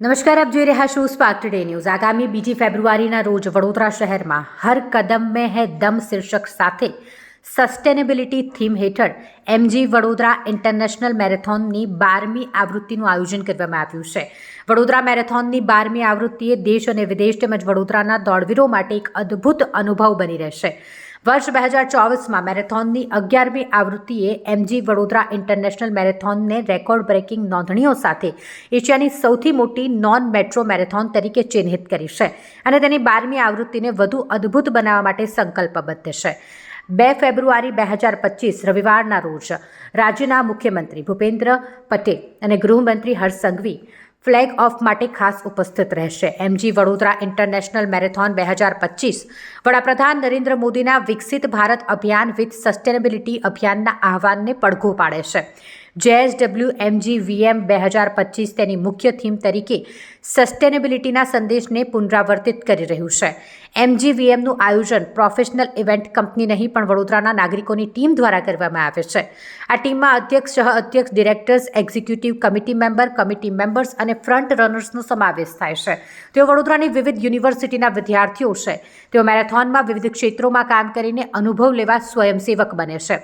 નમસ્કાર, આપ જોઈ રહ્યા છો સ્પાર્ક ટુડે ન્યૂઝ આગામી બીજી ફેબ્રુઆરીના રોજ વડોદરા શહેરમાં હર કદમ મેં હે દમ શીર્ષક સાથે સસ્ટેનેબિલિટી થીમ હેઠળ એમજી વડોદરા ઇન્ટરનેશનલ મેરેથોનની બારમી આવૃત્તિનું આયોજન કરવામાં આવ્યું છે. વડોદરા મેરેથોનની બારમી આવૃત્તિએ દેશ અને વિદેશ તેમજ વડોદરાના દોડવીરો માટે એક અદ્ભુત અનુભવ બની રહેશે. વર્ષ બે હજાર ચોવીસમાં મેરેથોનની અગિયારમી આવૃત્તિએ એમજી વડોદરા ઇન્ટરનેશનલ મેરેથોનને રેકોર્ડ બ્રેકિંગ નોંધણીઓ સાથે એશિયાની સૌથી મોટી નોન મેટ્રો મેરેથોન તરીકે ચિહ્નિત કરી છે અને તેની બારમી આવૃત્તિને વધુ અદ્ભુત બનાવવા માટે સંકલ્પબદ્ધ છે. બે ફેબ્રુઆરી બે હજાર પચીસ, રવિવારના રોજ રાજ્યના મુખ્યમંત્રી ભૂપેન્દ્ર પટેલ અને ગૃહમંત્રી હર્ષ સંઘવી ફ્લેગ ઓફ માટે ખાસ ઉપસ્થિત રહેશે. એમજી વડોદરા ઇન્ટરનેશનલ મેરેથોન બે હજાર પચીસ વડાપ્રધાન નરેન્દ્ર મોદીના વિકસિત ભારત અભિયાન વિથ સસ્ટેનેબિલિટી અભિયાનના આહવાનને પડઘો પાડે છે. જેએસડબલ્યુ એમજી વીએમ બે હજાર પચીસ તેની મુખ્ય થીમ તરીકે સસ્ટેનેબિલિટીના સંદેશને પુનરાવર્તિત કરી રહ્યું છે. એમજી વીએમનું આયોજન પ્રોફેશનલ ઇવેન્ટ કંપની નહીં, પણ વડોદરાના નાગરિકોની ટીમ દ્વારા કરવામાં આવે છે. આ ટીમમાં અધ્યક્ષ, સહ અધ્યક્ષ, directors, executive committee member, committee members અને ફ્રન્ટ રનર્સનો સમાવેશ થાય છે. તેઓ વડોદરાની વિવિધ યુનિવર્સિટીના વિદ્યાર્થીઓ છે. તેઓ મેરેથોનમાં વિવિધ ક્ષેત્રોમાં કામ કરીને અનુભવ લેવા સ્વયંસેવક બને છે.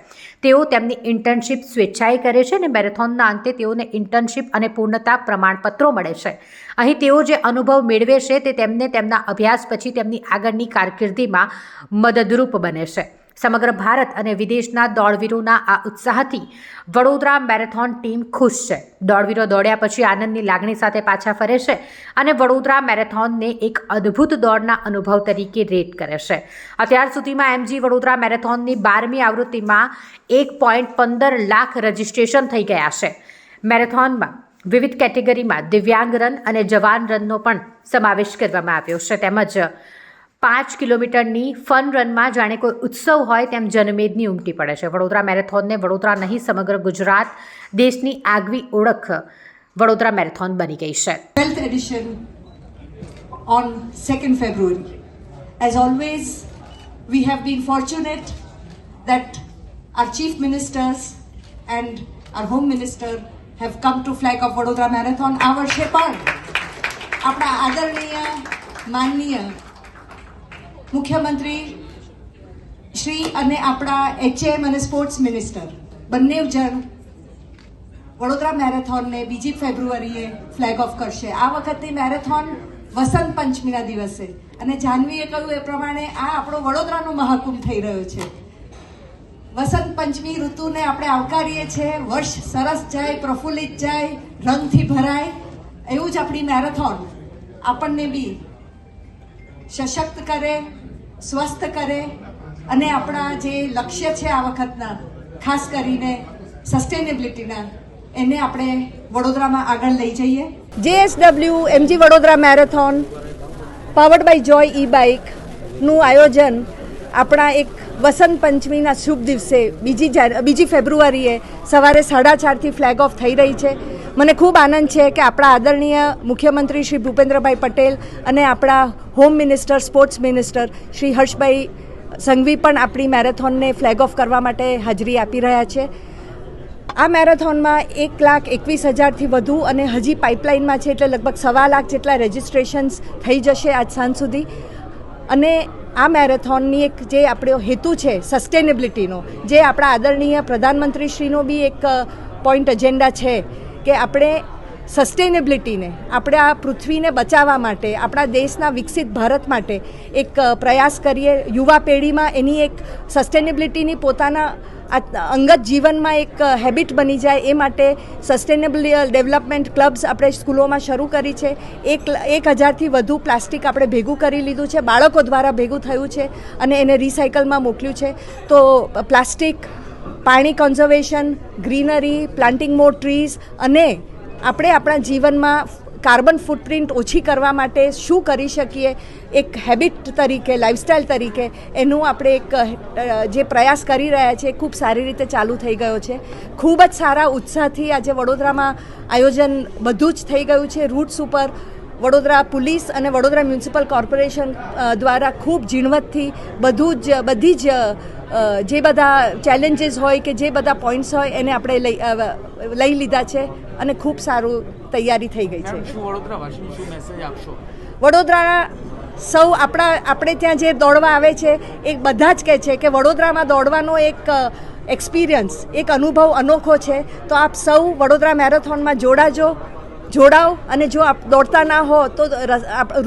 તેઓ તેમની ઇન્ટર્નશીપ સ્વેચ્છાએ કરે છે અને મેરેથોનના અંતે તેઓને ઇન્ટર્નશીપ અને પૂર્ણતા પ્રમાણપત્રો મળે છે. અહીં તેઓ જે અનુભવ મેળવે છે તે તેમને તેમના અભ્યાસ પછી તેમની આગળની કારકિર્દીમાં મદદરૂપ બને છે. સમગ્ર ભારત અને વિદેશના દોડવીરોના આ ઉત્સાહથી વડોદરા મેરેથોન ટીમ ખુશ છે. દોડવીરો દોડ્યા પછી આનંદની લાગણી સાથે પાછા ફરે છે અને વડોદરા મેરેથોનને એક અદ્ભુત દોડના અનુભવ તરીકે રેટ કરે છે. અત્યાર સુધીમાં એમજી વડોદરા મેરેથોનની બારમી આવૃત્તિમાં એક પોઈન્ટ પંદર લાખ રજિસ્ટ્રેશન થઈ ગયા છે. મેરેથોનમાં વિવિધ કેટેગરીમાં દિવ્યાંગ રન અને જવાન રનનો પણ સમાવેશ કરવામાં આવ્યો છે. તેમજ પાંચ કિલોમીટરની ફન રનમાં જાણે કોઈ ઉત્સવ હોય તેમ જનમેદની ઉમટી પડે છે વડોદરા મેરેથોનને વડોદરા નહીં સમગ્ર ગુજરાત દેશની આગવી ઓળખ વડોદરા મેરેથોન બની ગઈ છે 12th edition on 2nd February. As always, we have been fortunate that our chief ministers and our home minister have come to flag of Vadodara Marathon. આ વર્ષે પણ આપણા આદરણીય માનનીય મુખ્યમંત્રી શ્રી અને આપણા એચએમ અને સ્પોર્ટ્સ મિનિસ્ટર બંને જણ વડોદરા મેરેથોનને બીજી ફેબ્રુઆરીએ ફ્લેગ ઓફ કરશે. આ વખતની મેરેથોન વસંત પંચમીના દિવસે. અને જાહ્નવીએ કહ્યું એ પ્રમાણે આ આપણો વડોદરાનો મહાકુંભ થઈ રહ્યો છે. વસંત પંચમી ઋતુને આપણે આવકારીએ છીએ. વર્ષ સરસ જાય, પ્રફુલ્લિત જાય, રંગથી ભરાય. એવું જ આપણી મેરેથોન આપણને બી સશક્ત કરે, સ્વસ્થ કરે અને આપણા જે લક્ષ્ય છે આ વખતના, ખાસ કરીને સસ્ટેનેબિલિટીના એને આપણે વડોદરામાં આગળ લઈ જઈએ. JSW MG Vadodara marathon powered by Joy e બાઇકનું આયોજન આપણા એક વસંત પંચમીના શુભ દિવસે, બીજી બીજી ફેબ્રુઆરીએ સવારે સાડા ચારથી ફ્લેગ ઓફ થઈ રહી છે. મને ખૂબ આનંદ છે કે આપણા આદરણીય મુખ્યમંત્રી શ્રી ભૂપેન્દ્રભાઈ પટેલ અને આપણા home minister, sports minister Shri Harshbhai Sanghavi પણ આપણી મેરેથોનને ફ્લેગ ઓફ કરવા માટે હાજરી આપી રહ્યા છે. આ મેરેથોનમાં એક લાખ એકવીસ હજારથી વધુ અને હજી પાઇપલાઇનમાં છે એટલે લગભગ સવા લાખ જેટલા રજિસ્ટ્રેશન્સ થઈ જશે આજ સાંજ સુધી. અને આ મેરેથોનની એક જે આપણો હેતુ છે સસ્ટેનેબિલિટીનો જે આપણા આદરણીય પ્રધાનમંત્રીશ્રીનો બી એક પોઈન્ટ એજન્ડા છે. કે આપણે સસ્ટેનેબિલિટીને આપણે આ પૃથ્વીને બચાવવા માટે, આપણા દેશના વિકસિત ભારત માટે એક પ્રયાસ કરીએ. યુવા પેઢીમાં એની એક સસ્ટેનેબિલિટીની પોતાના અંગત જીવનમાં એક હેબિટ બની જાય એ માટે સસ્ટેનેબલ ડેવલપમેન્ટ ક્લબ્સ આપણે સ્કૂલોમાં શરૂ કરી છે. એક એક હજારથી વધુ પ્લાસ્ટિક આપણે ભેગું કરી લીધું છે. બાળકો દ્વારા ભેગું થયું છે અને એને રિસાયકલમાં મોકલ્યું છે. તો પ્લાસ્ટિક પાણી conservation greenery planting more trees અને આપણે આપણા જીવનમાં કાર્બન ફૂટપ્રિન્ટ ઓછી કરવા માટે શું કરી શકીએ? એક હેબિટ તરીકે લાઇફસ્ટાઇલ તરીકે એનું આપણે એક જે પ્રયાસ કરી રહ્યા છે ખૂબ સારી રીતે ચાલુ થઈ ગયો છે. ખૂબ જ સારા ઉત્સાહથી આજે વડોદરામાં આયોજન બધું જ થઈ ગયું છે. રૂટ્સ ઉપર વડોદરા પોલીસ અને વડોદરા મ્યુનિસિપલ કોર્પોરેશન દ્વારા ખૂબ ઝીણવટથી બધું જ, બધી જ જે બધા ચેલેન્જીસ હોય કે જે બધા પોઈન્ટ્સ હોય એને આપણે લઈ લઈ લીધા છે અને ખૂબ સારું તૈયારી થઈ ગઈ છે. વડોદરા સૌ આપણા આપણે ત્યાં જે દોડવા આવે છે એ બધા જ કહે છે કે વડોદરામાં દોડવાનો એક એક્સપિરિયન્સ એક અનુભવ અનોખો છે. તો આપ સૌ વડોદરા મેરેથોનમાં જોડાજો. જોડાઓ અને જો આપ દોડતા ના હો તો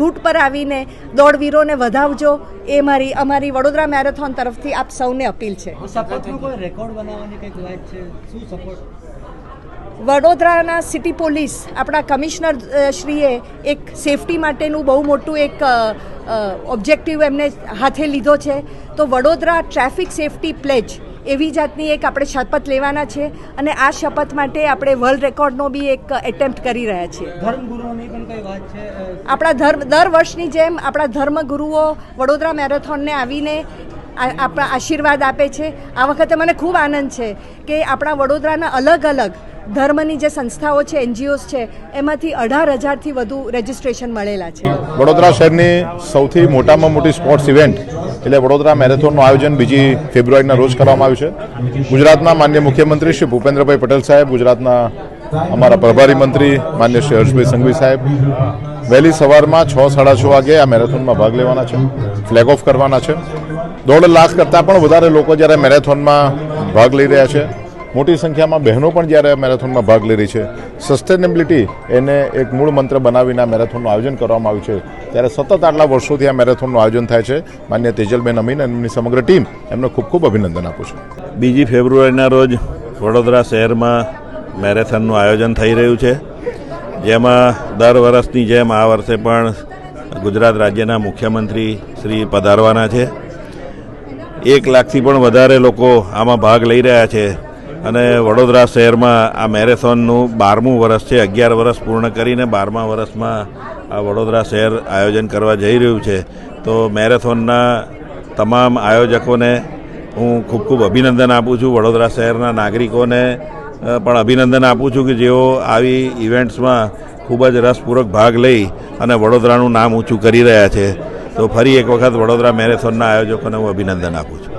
રૂટ પર આવીને દોડવીરોને વધાવજો. એ મારી અમારી વડોદરા મેરેથોન તરફથી આપ સૌને અપીલ છે. વડોદરાના સિટી પોલીસ આપણા કમિશનર શ્રીએ એક સેફટી માટેનું બહુ મોટું એક ઓબ્જેક્ટિવ એમને હાથે લીધો છે. તો વડોદરા ટ્રાફિક સેફટી પ્લેજ એવી જાતની એક આપણે શપથ લેવાના છે અને આ શપથ માટે આપણે વર્લ્ડ રેકોર્ડનો બી એક એટેમ્પ્ટ કરી રહ્યા છીએ. ધર્મગુરુઓની પણ કઈ વાત છે? આપણા ધર્મ દર વર્ષની જેમ આપણા ધર્મગુરુઓ વડોદરા મેરેથોનને આવીને આ- આપણા આશીર્વાદ આપે છે. આ વખતે મને ખૂબ આનંદ છે કે આપણા વડોદરાના અલગ અલગ ધર્મની જે સંસ્થાઓ છે એનજીઓસ છે એમાંથી અઢાર હજારથી વધુ રજીસ્ટ્રેશન મળેલા છે. વડોદરા શહેરની સૌથી મોટામાં મોટી સ્પોર્ટ્સ ઇવેન્ટ એટલે વડોદરા મેરેથોનનું આયોજન બીજી ફેબ્રુઆરીના રોજ કરવામાં આવ્યું છે. ગુજરાતના માન્ય મુખ્યમંત્રી શ્રી ભૂપેન્દ્રભાઈ પટેલ સાહેબ, ગુજરાતના અમારા પ્રભારી મંત્રી માન્ય શ્રી હર્ષભાઈ સંઘવી સાહેબ, વહેલી સવારમાં છ, સાડા છ વાગે આ મેરેથોનમાં ભાગ લેવાના છે ફ્લેગ ઓફ કરવાના છે. દોઢ લાખ કરતાં પણ વધારે લોકો જ્યારે મેરેથોનમાં ભાગ લઈ રહ્યા છે. મોટી સંખ્યામાં બહેનો પણ જ્યારે મેરેથોનમાં ભાગ લઈ રહી છે. સસ્ટેનેબિલિટી એને એક મૂળ મંત્ર બનાવીને મેરેથોનનું આયોજન કરવામાં આવ્યું છે. ત્યારે સતત આટલા વર્ષોથી આ મેરેથોનનું આયોજન થાય છે. માન્ય તેજલબેન અમીન અને એમની સમગ્ર ટીમ એમને ખૂબ ખૂબ અભિનંદન આપું છું. બીજી ફેબ્રુઆરીના રોજ વડોદરા શહેરમાં મેરેથોનનું આયોજન થઈ રહ્યું છે. જેમાં દર વર્ષની જેમ આ વર્ષે પણ ગુજરાત રાજ્યના મુખ્યમંત્રી શ્રી પધારવાના છે. એક લાખથી પણ વધારે લોકો આમાં ભાગ લઈ રહ્યા છે અને વડોદરા શહેરમાં આ મેરેથોનનું બારમું વર્ષ છે. અગિયાર વર્ષ પૂર્ણ કરીને બારમા વર્ષમાં વડોદરા શહેર આયોજન કરવા જઈ રહ્યું છે, તો મેરેથોનના તમામ આયોજકોને હું ખૂબ ખૂબ અભિનંદન આપું છું. વડોદરા શહેરના નાગરિકોને પણ અભિનંદન આપું છું કે જેઓ આવી ઇવેન્ટ્સમાં ખૂબ જ રસપૂર્વક ભાગ લઈ અને વડોદરાનું નામ ઊંચું કરી રહ્યા છે. તો ફરી એક વખત વડોદરા મેરેથોનના આયોજકોને હું અભિનંદન આપું છું.